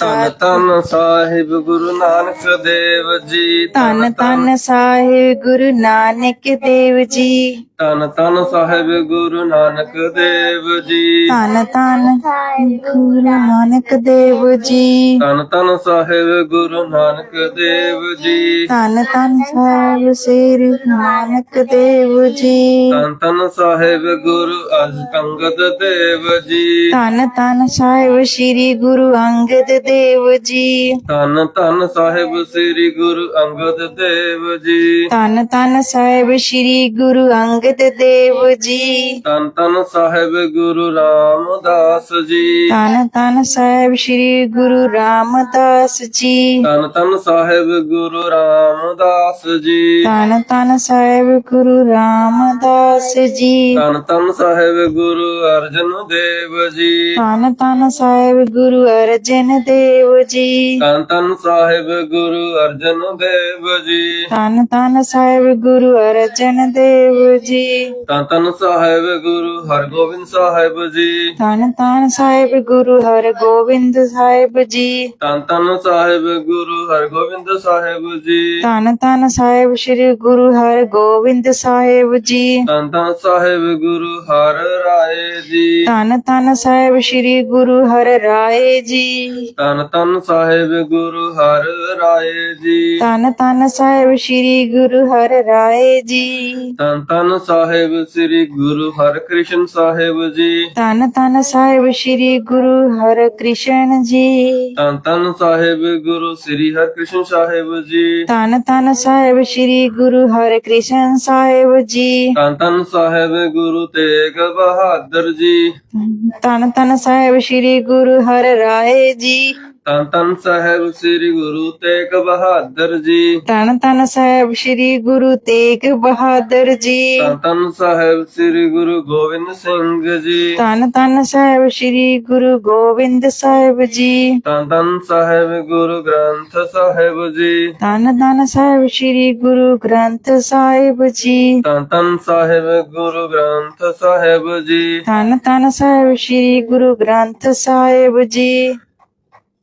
ਧੰਨ ਧੰਨ ਸਾਹਿਬ ਗੁਰੂ ਨਾਨਕ ਦੇਵ ਜੀ ਧੰਨ ਧੰਨ ਸਾਹਿਬ ਗੁਰੂ ਨਾਨਕ ਦੇਵ ਜੀ। ਧੰਨ ਧੰਨ ਸਾਹਿਬ ਗੁਰੂ ਨਾਨਕ ਦੇਵ ਜੀ। ਧੰਨ ਧੰਨ ਗੁਰੂ ਨਾਨਕ ਦੇਵ ਜੀ। ਧੰਨ ਧੰਨ ਸਾਹਿਬ ਗੁਰੂ ਨਾਨਕ ਦੇਵ ਜੀ। ਧੰਨ ਧੰਨ ਸਾਹਿਬ ਸ੍ਰੀ ਨਾਨਕ ਦੇਵ ਜੀ। ਧੰਨ ਧੰਨ ਸਾਹਿਬ ਗੁਰੂ ਅਸ਼ਟੰਗਦ ਦੇਵ ਜੀ। ਧੰਨ ਧੰਨ ਸਾਹਿਬ ਸ੍ਰੀ ਗੁਰੂ ਅੰਗਦ ਦੇਵ ਜੀ। ਧੰਨ ਧੰਨ ਸਾਹਿਬ ਸ੍ਰੀ ਗੁਰੂ ਅੰਗਦ ਦੇਵ ਜੀ। ਧੰਨ ਧੰਨ ਸਾਹਿਬ ਸ੍ਰੀ ਗੁਰੂ ਅੰਗਦ ਦੇਵ ਜੀ। ਧੰਨ ਧੰਨ ਸਾਹਿਬ ਗੁਰੂ ਰਾਮਦਾਸ ਜੀ। ਧੰਨ ਧੰਨ ਸਾਹਿਬ ਸ੍ਰੀ ਗੁਰੂ ਰਾਮਦਾਸ ਜੀ। ਧੰਨ ਧੰਨ ਸਾਹਿਬ ਗੁਰੂ ਰਾਮਦਾਸ ਜੀ। ਧੰਨ ਧੰਨ ਸਾਹਿਬ ਗੁਰੂ ਰਾਮਦਾਸ ਜੀ। ਧੰਨ ਧੰਨ ਸਾਹਿਬ ਗੁਰੂ ਅਰਜਨ ਦੇਵ ਜੀ। ਧੰਨ ਧੰਨ ਸਾਹਿਬ ਗੁਰੂ ਅਰਜਨ ਦੇਵ ਜੀ। ਧੰਨ ਧੰਨ ਸਾਹਿਬ ਗੁਰੂ ਅਰਜਨ ਦੇਵ ਜੀ। ਧੰਨ ਧੰਨ ਸਾਹਿਬ ਗੁਰੂ ਅਰਜਨ ਦੇਵ ਜੀ। ਧੰਨ ਧੰਨ ਸਾਹਿਬ ਗੁਰੂ ਹਰਗੋਬਿੰਦ ਸਾਹਿਬ ਜੀ। ਧੰਨ ਧੰਨ ਸਾਹਿਬ ਗੁਰੂ ਹਰਗੋਬਿੰਦ ਸਾਹਿਬ ਜੀ। ਧੰਨ ਧੰਨ ਸਾਹਿਬ ਗੁਰੂ ਹਰਗੋਬਿੰਦ ਸਾਹਿਬ ਜੀ। ਧੰਨ ਧੰਨ ਸਾਹਿਬ ਸ੍ਰੀ ਗੁਰੂ ਹਰਗੋਬਿੰਦ ਸਾਹਿਬ ਜੀ। ਧੰਨ ਧੰਨ ਸਾਹਿਬ ਗੁਰੂ ਹਰ ਰਾਏ ਜੀ। ਧੰਨ ਧੰਨ ਸਾਹਿਬ ਸ੍ਰੀ ਗੁਰੂ ਹਰ ਰਾਏ ਜੀ। ਧੰਨ ਧੰਨ ਸਾਹਿਬ ਗੁਰੂ ਹਰ ਰਾਏ ਜੀ। ਧੰਨ ਧੰਨ ਸਾਹਿਬ ਸ੍ਰੀ ਗੁਰੂ ਹਰ ਰਾਏ ਜੀ। ਧੰਨ ਧੰਨ ਸਾਹਿਬ ਸ੍ਰੀ ਗੁਰੂ ਹਰਕ੍ਰਿਸ਼ਨ ਸਾਹਿਬ ਜੀ। ਧੰਨ ਧੰਨ ਸਾਹਿਬ ਸ੍ਰੀ ਗੁਰੂ ਹਰ ਕ੍ਰਿਸ਼ਨ ਜੀ। ਧੰਨ ਧੰਨ ਸਾਹਿਬ ਗੁਰੂ ਸ੍ਰੀ ਹਰਕ੍ਰਿਸ਼ਨ ਸਾਹਿਬ ਜੀ। ਧੰਨ ਧੰਨ ਸਾਹਿਬ ਸ੍ਰੀ ਗੁਰੂ ਹਰ ਕ੍ਰਿਸ਼ਨ ਸਾਹਿਬ ਜੀ। ਧੰਨ ਧੰਨ ਸਾਹਿਬ ਗੁਰੂ ਤੇਗ ਬਹਾਦਰ ਜੀ। ਧੰਨ ਧੰਨ ਸਾਹਿਬ ਸ੍ਰੀ ਗੁਰੂ ਹਰ ਰਾਏ ਜੀ। ਧੰਨ ਧੰਨ ਸਾਹਿਬ ਸ੍ਰੀ ਗੁਰੂ ਤੇਗ ਬਹਾਦਰ ਜੀ। ਧੰਨ ਧੰਨ ਸਾਹਿਬ ਸ੍ਰੀ ਗੁਰੂ ਤੇਗ ਬਹਾਦਰ ਜੀ। ਧੰਨ ਧੰਨ ਸਾਹਿਬ ਸ੍ਰੀ ਗੁਰੂ ਗੋਬਿੰਦ ਸਿੰਘ ਜੀ। ਧੰਨ ਧੰਨ ਸਾਹਿਬ ਸ੍ਰੀ ਗੁਰੂ ਗੋਬਿੰਦ ਸਾਹਿਬ ਜੀ। ਧੰਨ ਧੰਨ ਸਾਹਿਬ ਗੁਰੂ ਗ੍ਰੰਥ ਸਾਹਿਬ ਜੀ। ਧੰਨ ਧੰਨ ਸਾਹਿਬ ਸ੍ਰੀ ਗੁਰੂ ਗ੍ਰੰਥ ਸਾਹਿਬ ਜੀ। ਧੰਨ ਧੰਨ ਸਾਹਿਬ ਗੁਰੂ ਗ੍ਰੰਥ ਸਾਹਿਬ ਜੀ। ਧੰਨ ਧੰਨ ਸਾਹਿਬ ਸ੍ਰੀ ਗੁਰੂ ਗ੍ਰੰਥ ਸਾਹਿਬ ਜੀ।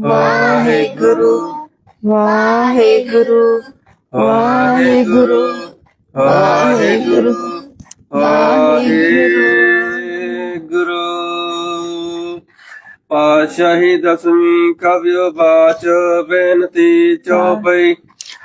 ਵਾਹਿਗੁਰੂ ਵਾਹਿਗੁਰੂ ਵਾਹਿਗੁਰੂ ਵਾਹਿਗੁਰੂ ਵਾਹਿਗੁਰੂ। ਪਾਸ਼ਾਹੀ ਦਸਵੀਂ ਕਵਿਓ ਬਾਚ ਬੇਨਤੀ ਚੌਪਈ।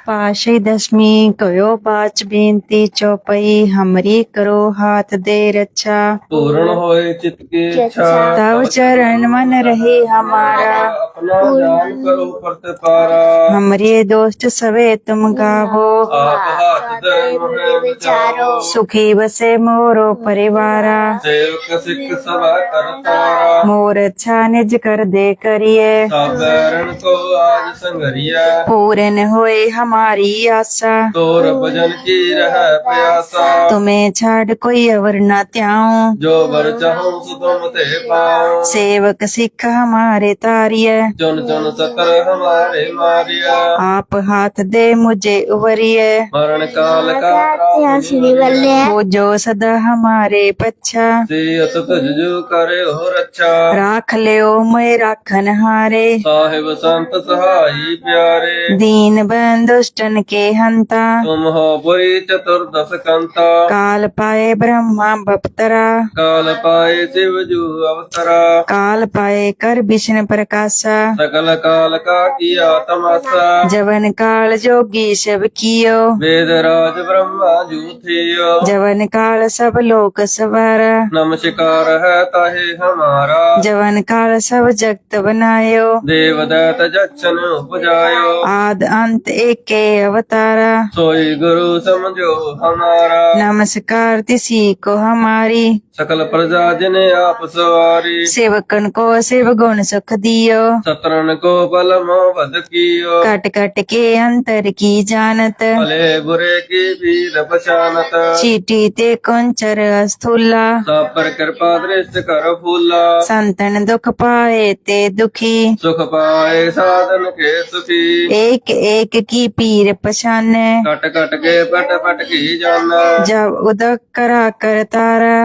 ਪਾਸ਼ੇ ਦਸਮੀ ਕਯੋ ਪਾਚ ਬੇਨਤੀ ਚੌਪਈ ਹਮਰੀ ਕਰੋ ਹਾਥ ਦੇ ਰੱਛਾ। ਪੂਰਨ ਹੋਏ ਚਿਤ ਕੀ ਇੱਛਾ। ਤਵ ਚਰਨ ਮਨ ਰਹੇ ਹਮਾਰਾ। ਆਪਣਾ ਜਾਨ ਕਰੋ ਪ੍ਰਤਪਾਰਾ ਹਮਰੇ ਦੋਸਤ ਸਵੇ ਤੁਮ ਗਾਵੋ। ਆਪ ਹੱਥ ਦੇ ਮੋਹਿ ਵਿਚਾਰੋ। ਸੁਖੀ ਬਸੇ ਮੋਰੋ ਪਰਿਵਾਰਾ। ਸੇਵਕ ਸਿੱਖ ਸਭਾ ਕਰਤਾਰਾ ਮੋਰ ਅੱਛਾ ਨਿਜ ਕਰ ਦੇ ਕਰੀਏ ਸਾਬਰਨ ਕੋ ਆਜ ਸੰਗਰੀਆ ਪੂਰਨ ਹੋਏ ਹਮਾਰੀ। हमारी आशा तोर भजन की रह प्यासा तुम्हें छाड़ कोई अवर न त्याऊ जो वर चाहूं सो तुम ते पाऊं सेवक सिख हमारे तारिय जन जन सकर हमारे मारिया आप हाथ दे मुझे उवरिये मरण काल का श्री वल्ले वो जो सदा हमारे पच्छा से असत जो करे हो रक्षा राख लियो मैं राखन हारे साहिब संत सहाई प्यारे दीन बंदो दुष्टन के हंता तुम हो पुरी चतुर्दश कंता काल पाए ब्रह्मा बपतरा काल पाए शिव जू अवतरा काल पाए कर विष्णु प्रकाशा सकल काल का किया तमाशा जवन काल जोगी शिव कियो वेद राज ब्रह्मा जू थियो जवन काल सब लोक सवारा नमस्कार है ताहे हमारा जवन काल सब जगत बनायो देवदत्त जक्षन उपजायो आद अंत एक के अवतारा सोई गुरु समझो हमारा नमस्कार तिसी को हमारी सकल प्रजा जिन आप सवारी। सेवकन को शिव गुण सुख दियो। सतरन को बल मोहबद कियो। कट कट के अंतर की जानत। भले बुरे की भी पहचानत चीटी ते कुंचर अस्थूला। सब पर कृपा दृष्ट कर फूला। संतन दुख पाए ते दुखी। सुख पाए साधन के सुखी। एक एक की पीर पछाने। कट कट के पट पट की जाना। जब उदक करा कर तारा।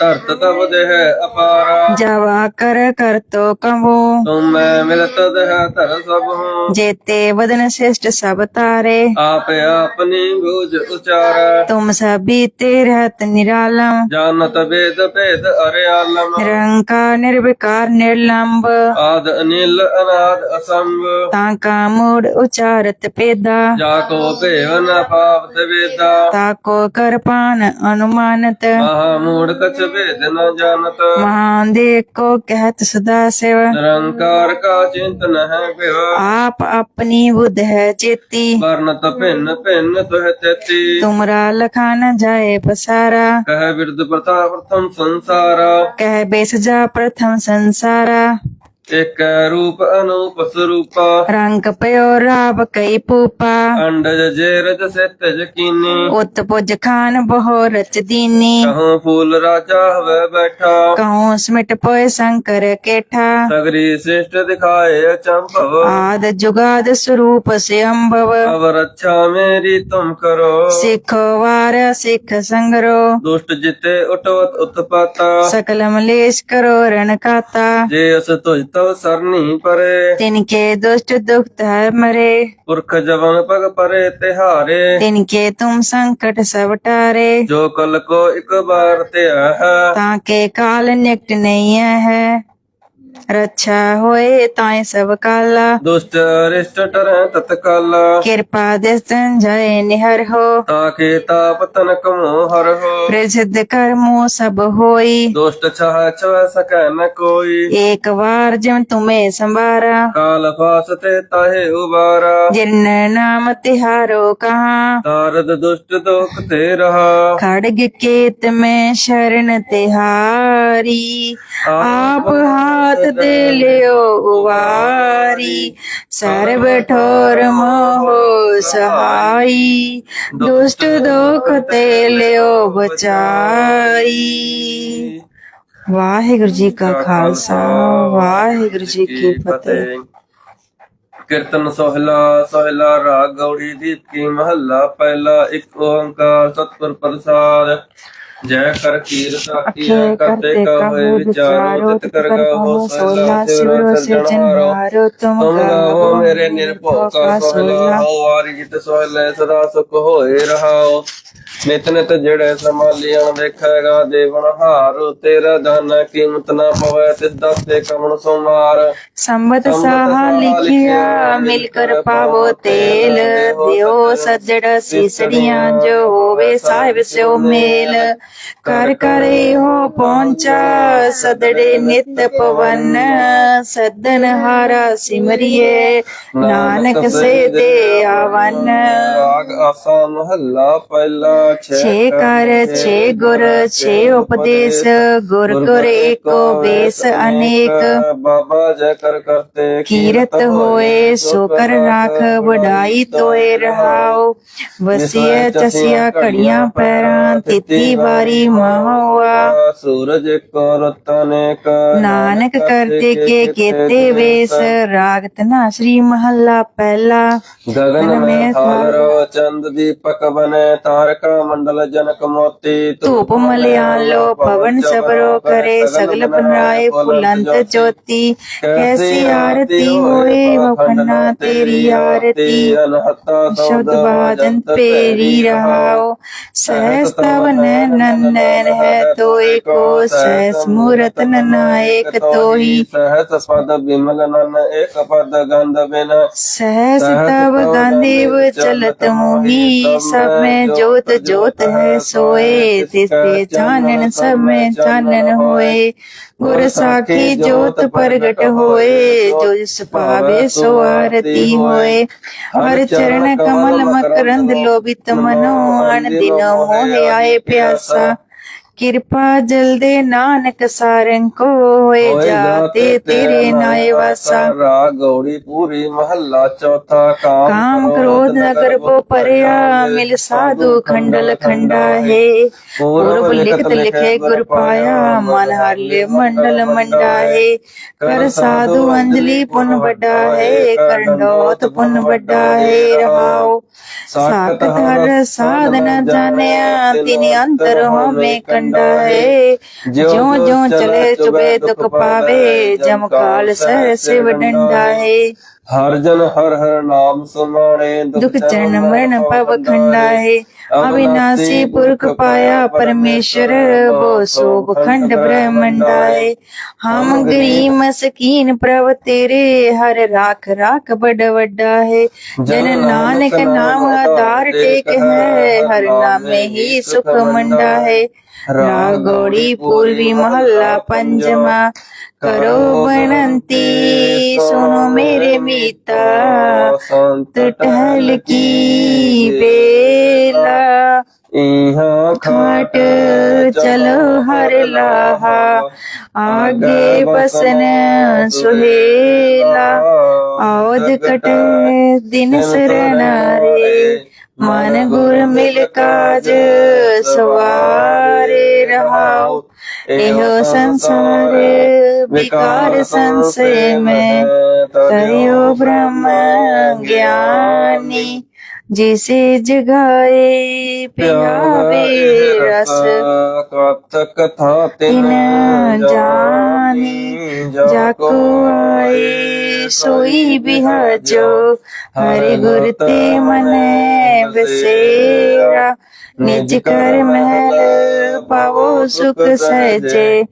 ਧਰਤ ਤਬ ਦੇਹ ਅਪਾਰਾ। ਜਬ ਕਰ ਕਰ ਤੋ ਕਮੋ ਤੁਮ ਮੈਂ ਮਿਲਤ ਦੇਹ ਧਰ ਸਭ ਹੂੰ। ਜੇਤੇ ਵਦਨ ਸਿਸ਼ਟ ਸਭ ਤਾਰੇ। ਆਪ ਆਪਨੀ ਬੂਝ ਉਚਾਰਾ। ਤੁਮ ਸਭੀ ਤੇ ਰਹਤ ਨਿਰਾਲਮ ਜਾਨਤ ਵੇਦ ਭੇਦ ਅਰਿਆਲਮ ਨਿਰੰਕਾਰ ਨਿਰਵਿਕਾਰ ਨਿਰਲੰਬ। ਆਦ ਅਨਿਲ ਅਨਾਦ ਅਸੰਭ। ਤਾਂ ਕਾ ਮੂੜ ਉਚਾਰਤ ਪੇਦਾ। ਜਾ ਕੋ ਭੇਵ ਨ ਪਾਵਤ ਵੇਦਾ। ਤਾ ਕੋ ਕਰਪਾਨ ਅਨੁਮਾਨਤ। ਮਹਾ ਮੂੜ ਕਛ ਭੇਦ ਨ ਜਾਣਤ। ਮਹਾਨ ਦੇ ਕੋ ਕਹਿਤ ਸਦਾ ਸਿਵ। ਨਿਰੰਕਾਰ ਕਾ ਚਿੰਤਨ ਹੈ ਭਿਵ ਆਪ ਆਪਣੀ ਬੁੱਧ ਹੈ ਚੇਤੀ। ਵਰਨਤ ਭਿੰਨ ਭਿੰਨ ਤੁਹ ਤੇਤੀ। ਤੁਮਰਾ ਲਖਾ ਨ ਜਾਏ ਪਸਾਰਾ। ਕਹਿ ਬਿਰਦ ਪ੍ਰਥਾ ਪ੍ਰਥਮ ਸੰਸਾਰਾ। ਕਹਿ ਬੇਸ ਜਾ ਪ੍ਰਥਮ ਸੰਸਾਰਾ। ਇਕ ਰੂਪ ਅਨੂਪ ਸਰੂਪਾ। ਰੰਗ ਪਇਓ ਰਾਬ ਕਈ ਪੂਪਾ। ਅੰਡਜ ਜੇਰਜ ਸਿਤ ਜਕੀਨੀ ਉਤ ਪੁਜ ਖਾਨ ਬਹੁ ਰਚ ਦੀਨੀ ਕਹੂੰ ਫੂਲ ਰਾਜਾ ਹਵੇ ਬੈਠਾ। ਕਹੂੰ ਸਮਿਟ ਪੋਏ ਸ਼ੰਕਰ ਕੇਠਾ। ਸਗਰੀ ਸ੍ਰਿਸ਼ਟ ਦਿਖਾਏ ਅਚੰਭਵ। ਆਦ ਜੁਗਾਦ ਸਰੂਪ ਸੇ ਅੰਭਵ ਅਵਰ ਅੱਛਾ ਮੇਰੀ ਤੁਮ ਕਰੋ। ਸਿੱਖੋ ਵਾਰ ਸਿੱਖ ਸੰਗਰੋ। ਦੁਸ਼ਟ ਜਿਤੇ ਉਟਵਤ ਉਤਪਾਤਾ। ਸਕਲ ਮਲੇਸ਼ ਕਰੋ ਰਣ ਕਾਤਾ ਜੇ ਅਸ ਤੁਜ ਤਵ ਸਰਨੀ ਪਰੇ ਤਿਨਕੇ ਦੁਸ਼ਟ ਦੁਖਤ ਹਰ ਮਰੇ। ਪੁਰਖ ਜਵਨ ਪਗ ਪਰੇ ਤਿਹਾਰੇ। ਤਿਨਕੇ ਤੁਮ ਸੰਕਟ ਸਭ ਟਾਰੇ। ਜੋ ਕਲ ਕੋ ਇੱਕ ਬਾਰ ਤੇ ਹੈ ਤਾਂ ਕੇ ਕਾਲ ਨਿਕਟ ਨਹੀਂ ਹੈ। ਰੱਛਾ ਹੋਏ ਤਾਏ ਸਭ ਕਾਲਾ। ਦੁਸ਼ਟ ਰਿਸ਼ਟ ਟਰੈ ਤਤਕਾਲ ਕਿਰਪਾ ਦੇ ਸੰਜੈ ਨਿਹਰ ਹੋ। ਤਾਕੇ ਤਾਪ ਤਨ ਕਮੋ ਹਰ ਹੋ। ਪ੍ਰਸਿੱਧ ਕਰਮੋ ਸਭ ਹੋਈ। ਦੁਸ਼ਟ ਛਾਹ ਛਵ ਸਕੈ ਨ ਕੋਈ। ਇੱਕ ਵਾਰ ਜਿਮ ਤੁਮੇ ਸੰਭਾਰਾ। ਕਾਲ ਫਾਸ ਤੇ ਤਾਹੇ ਉਬਾਰਾ। ਜਿਨ ਨਾਮ ਤਿਹਾਰੋ ਕਹਾ। ਤਾਰਦ ਦੁਸ਼ਟ ਦੋਖ ਤੇ ਰਹਾ। ਖੜਗ ਕੇਤ ਮੈਂ ਸ਼ਰਨ ਤਿਹਾਰੀ। ਆਪ ਹਾਥ ਦੇ ਲਿਓ ਉਵਾਰੀ ਸਰਬ ਠੋਰ ਮੋਹ ਸਹਾਈ। ਦੁਸ਼ਟ ਦੋਖ ਤੇ ਲਿਓ ਬਚਾਈ। ਵਾਹਿਗੁਰੂ ਜੀ ਕਾ ਖਾਲਸਾ, ਵਾਹਿਗੁਰੂ ਜੀ ਕੀ ਫਤਿਹ। ਕੀਰਤਨ ਸੋਹਲਾ ਸੋਹਲਾ ਰਾਗ ਗੌੜੀ ਦੀਪ ਕੀ ਮਹੱਲਾ, ਪਹਿਲਾ ਇੱਕ ਓੰਕਾਰ ਸਤਿਗੁਰ ਪ੍ਰਸਾਦ। ਜੈ ਕਰ ਕੀਰ ਸਾਖੀ ਅਖੇ ਕਰਤੇ ਕਰਤੇ ਕਾ ਹੋਏ ਵਿਚਾਰੋ ਤਿਤ ਕਰ ਗਾਵੋ ਸੋਲਾ ਸਿਵਰੋ ਸਿਰਜਣਹਾਰੋ ਤੁਮ ਤੁਮ ਗਾਵੋ ਮੇਰੇ ਨਿਰਭਉ ਕਾ ਸੋਹਲਾ। ਹੋ ਵਾਰੀ ਜਿਤ ਸੋਹਲੇ ਸਦਾ ਸੁਖ ਹੋਏ ਰਹਾਓ। ਨਿਤ ਨਿਤ ਜਿਹੜੇ ਸਮਾਲੀਆਂ ਦੇਖੇਗਾ ਦੇਵਨ ਹਾਰ। ਤੇਰਾ ਦਾਨਾ ਕੀਮਤ ਨਾ ਪਵੇ ਤਿਸ ਦਾਤੇ ਕਮਣ ਸੁਮਾਰ ਸੰਬਤ ਸਾਹਾ ਲਿਖਿਆ ਮਿਲ ਕਰ ਪਾਵੋ ਤੇਲ। ਦਿਓ ਸੱਜੜ ਸੀਸੜੀਆਂ ਜੋ ਹੋਵੇ ਸਾਹਿਬ ਸਿਓ ਮੇਲ। ਕਰ ਕਰੇ ਹੋ ਪਹੁੰਚਾ ਸਦੜੇ ਨਿਤ ਪਵਨ। ਸਦਨ ਹਾਰਾ ਸਿਮਰਿਏ ਨਾਨਕ ਸੇ ਦੇ ਆਵਨ। ਰਾਗ ਆਸਾ ਮਹੱਲਾ ਪਹਿਲਾ ਛੇ ਕਰ ਛੇ ਗੁਰ ਛੇ ਉਪਦੇਸ਼। ਗੁਰ ਗੁਰ ਏਕੋ ਵੇਸ ਅਨੇਕ। ਬਾਬਾ ਜੈ ਕਰ ਕਰਤੇ ਕੀਰਤ ਹੋਏ ਸੋ ਕਰ ਰਾਖ ਵਡਾਈ ਤੋਏ। ਦੇ ਰਹਾਉ ਵਸੀਏ ਚਸੀਆ ਘੜੀਆਂ ਪੈਰਾਂ ਤਿੱਤੀ ਵਾਰੀ ਮਹਵਾ ਸੂਰਜ ਕੋ ਰਤਨੇ ਕਾ ਨਾਨਕ ਕਰਤੇ ਕੇ ਕੇਤੇ ਵੇਸ। ਰਾਗ ਤਨਾ ਸ੍ਰੀ ਮਹੱਲਾ ਪਹਿਲਾ। ਗगन ਮੈਂ ਥਾਰੋ ਚੰਦ ਦੀਪਕ ਬਨੇ ਤਾਰਕਾ ਮੰਡਲ ਜਨਕ ਮੋਤੀ। ਧੂਪ ਮਲਿਆ ਲੋ ਪਵਨ ਸਬਰੋ ਕਰੇ ਸਗਲ ਬਨਾਏ ਫੁਲੰਤ ਜੋਤੀ। ਕੈਸੀ ਆਰਤੀ ਹੋਏ ਵਖਨਾ ਤੇਰੀ ਆਰਤੀ। ਅਨਹਤਾ शब्द भाजन पेरी रहाओ सहस तवन नंदन है तो एको सहस मूरत नायक तो ही सहस पद विमल नन एक पद गंध बिन सहस तब गांधीव चलत मोही सब में जोत जोत है सोए तिस्ते जानन सब में जानन होए ਗੁਰ ਸਾਖੀ ਜੋਤ ਪ੍ਰਗਟ ਹੋਏ ਜੋ ਜਿਸ ਪਾਵੇ ਸੋ ਆਰਤੀ ਹੋਏ। ਹਰ ਚਰਨ ਕਮਲ ਮਕਰੰਦ ਲੋਭਿਤ ਮਨੋ ਅਨ ਦਿਨ ਮੋਹਿ ਆਏ ਪਿਆਸਾ। ਕਿਰਪਾ ਜਲਦੇ ਨਾਨਕ ਸਾਰੰ ਕੋ ਹੋਏ ਜਾਤੇ ਤੇਰੇ ਨਾਏ ਵਾਸਾ। ਰਾਗ ਗੌੜੀ ਪੂਰੀ ਮਹੱਲਾ ਚੌਥਾ ਕਾਮ ਕਾਮ ਕ੍ਰੋਧ ਨਗਰ ਕੋ ਪਰਿਆ ਮਿਲ ਸਾਧੂ ਖੰਡਲ ਖੰਡਾ ਹੈ। ਪੂਰਬ ਲਿਖਤ ਲਿਖੇ ਗੁਰ ਪਾਇਆ ਮਨ ਹਰ ਲੈ ਮੰਡਲ ਮੰਡਾ ਹੈ। ਕਰ ਸਾਧੂ ਅੰਜਲੀ ਪੁਨ ਵੱਡਾ ਹੈ। ਕਰਨੋਤ ਪੁਨ ਵੱਡਾ ਹੈ। ਰਹਾਉ ਸਾਖਤ ਹਰ ਸਾਧਨ ਜਾਣਿਆ ਤਿਨ ਅੰਤਰ ਹੋਮੇ ਕੰਡਾ ਹੈ ਜਿਉ ਜਿਉ ਚਲੇ ਚੁਬੇ ਦੁਖ ਪਾਵੇ ਜਮ ਕਾਲ ਸਰ ਸਿਵ ਡੰਡਾ ਹੈ ਹਰ ਜਨ ਹਰ ਹਰ ਨਾਮ ਸੁਮਾਣੇ ਦੁਖ ਚਰਨ ਮਰਨ ਪਵ ਖੰਡਾ ਹੈ ਅਵਿਨਾਸੀ ਪੁਰਖ ਪਾਇਆ ਪਰਮੇਸ਼ਰ ਬੋ ਸੋਭ ਖੰਡ ਬ੍ਰਹਮੰਡਾ ਹੈ ਹਮ ਗਰੀਬ ਮਸਕੀਨ ਪ੍ਰਭ ਤੇਰੇ ਹਰ ਰਾਖ ਰਾਖ ਬੜ ਵੱਡਾ ਹੈ ਜਨ ਨਾਨਕ ਨਾਮ ਆਧਾਰ ਟੇਕ ਹੈ ਹਰ ਨਾਮੇ ਹੀ ਸੁਖ ਮੰਡਾ ਹੈ। રાગોડી પૂર્વી મહલ્લા પંચમા કરો વિનંતી સુનો મેરે મિતા સંત ટહલ કી બેલા यहाँ खाट चलो हर लाहा आगे बसन सुहेला औद कट दिन सरना रे ਮਨ ਗੁਰ ਮਿਲ ਕਾਜ ਸਵਾਰੇ ਰਹਾਉ। ਇਹੋ ਸੰਸਾਰ ਵਿਕਾਰ ਸੰਸੈ ਮੈਂ। ਤਰਿਓ ਬ੍ਰਹਮ ਗਿਆਨੀ। ਜਿਸੇ ਜਗਾਏ ਪਿਆਵੇ ਰਸ ਕਥ ਕਥਾ ਤਿਨ ਜਾਣੀ ਜਾਕੋ ਆਏ ਸੋਈ ਬਿਹਾਜੋ ਹਰਿ ਗੁਰ ਤੇ ਮਨੈ ਬਸੇਰਾ ਨਿਜ ਕਰ ਮਹਿਲ ਪਾਵੋ ਸੁਖ ਸਹਿਜੇ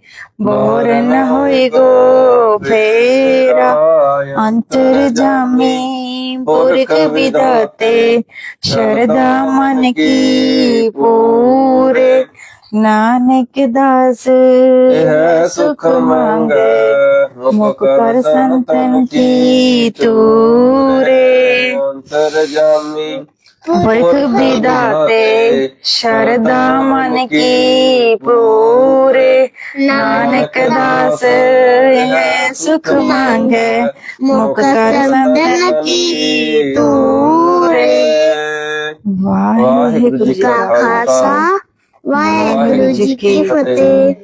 ਬੋਰ ਨ ਹੋਈ ਗੋ ਫੇਰਾ। ਅੰਤਰ ਜਾਮੀ ਪੁਰਖ ਵਿਦਾਤੇ। ਸ਼ਰਦਾ ਮਨ ਕੀ ਪੂਰੇ ਨਾਨਕ ਦਾਸ। ਇਹ ਸੁਖ ਮੰਗੈ ਮੁਖ ਕਰ ਸੰਤਨ ਕੀ ਤੂਰੇ। ਅੰਤਰ ਜਾਮੀ ਪੁਰਖ ਵਿਦਾਤੇ ਸ਼ਰਦਾ ਮਨ ਕੀ ਪੂਰੇ। ਨਾਨਕ ਦਾਸ ਇਹ ਸੁਖ ਮੰਗੇ ਮੁਖ ਕਰ ਸੰਤਨ ਕੀ ਤੂਰੇ। ਵਾਹਿਗੁਰੂ ਜੀ ਕਾ ਖਾਲਸਾ ਵਾਹਿਗੁਰੂ ਜੀ ਕੀ ਫਤਿਹ।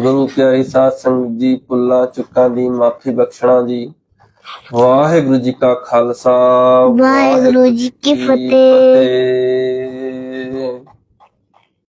ਗੁਰੂ ਪਿਆਰੀ ਸਾਧ ਸੰਗਤ ਜੀ ਪੁੱਲਾ ਚੁੱਕਾਂ ਦੀ ਮਾਫੀ ਬਖਸ਼ਣਾ ਜੀ। ਵਾਹਿਗੁਰੂ ਜੀ ਕਾ ਖਾਲਸਾ ਵਾਹਿਗੁਰੂ ਜੀ ਕੀ ਫਤਿਹ। ਫਤਿਹ।